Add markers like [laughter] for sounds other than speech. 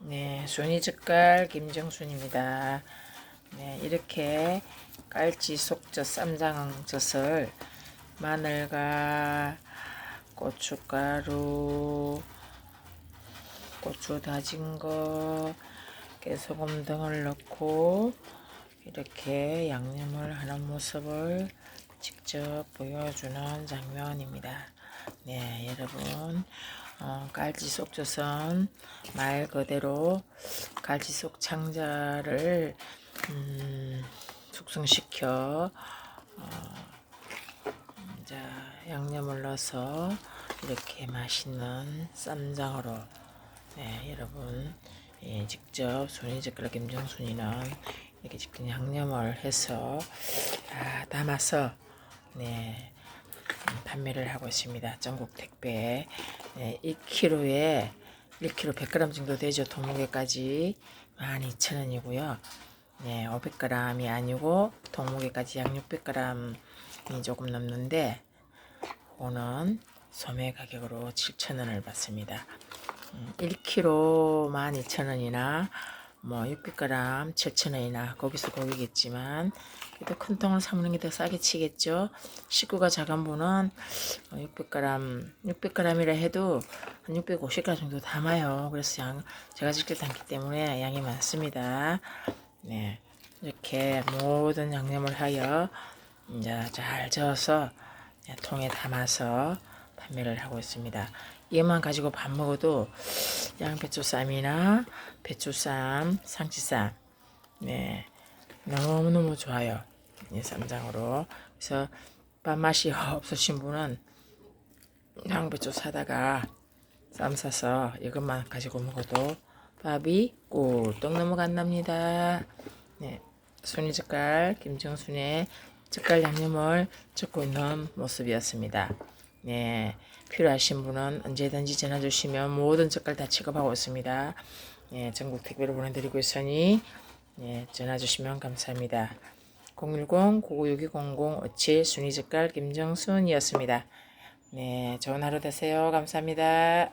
네, 순이젓갈 김정순입니다. 네, 이렇게 깔치 속젓 쌈장젓을 마늘과 고춧가루, 고추 다진 거, 깨소금 등을 넣고 이렇게 양념을 하는 모습을 직접 보여주는 장면입니다. 네, 여러분, 속젓은 말 그대로 깔치 속 창자를 음, 숙성시켜 어, 자, 양념을 넣어서 이렇게 맛있는 쌈장으로 네, 여러분 예, 직접 손이젓가락 김정순이는 이렇게 직접 양념을 해서 다 담아서 네, 음, 판매를 하고 있습니다. 전국 택배 네, 1kg에 1kg 100g 정도 되죠. 동무게까지 12,000원이고요. 네, 500g이 아니고 동무게까지 약 600g이 조금 넘는데 오는 소매 가격으로 7,000원을 받습니다. 음, 1kg 12,000원이나 뭐 600g 7,000원이나 거기서 거기겠지만 그래도 큰 통을 사먹는 게 더 싸게 치겠죠. 식구가 작은 분은 600g 600g이라 해도 한 650g 정도 담아요. 그래서 양 제가 직접 담기 때문에 양이 많습니다. 네 이렇게 모든 양념을 하여 이제 잘 저어서 통에 담아서 판매를 하고 있습니다. 이것만 가지고 밥 먹어도 양배추쌈이나 배추쌈, 상치쌈, 네 너무너무 좋아요. 이 쌈장으로 그래서 밥 맛이 [laughs] 없으신 분은 양배추 사다가 쌈 싸서 이것만 가지고 먹어도 밥이 꿀떡 넘어간답니다. 네, 순이 젓갈 김정순의 젓갈 양념을 찍고 있는 모습이었습니다. 네, 필요하신 분은 언제든지 전화 주시면 모든 젓갈 다 취급하고 있습니다. 네, 전국 택배로 보내드리고 있으니 네, 전화 주시면 감사합니다. 010-996200-57 순이 젓갈 김정순이었습니다. 네, 좋은 하루 되세요. 감사합니다.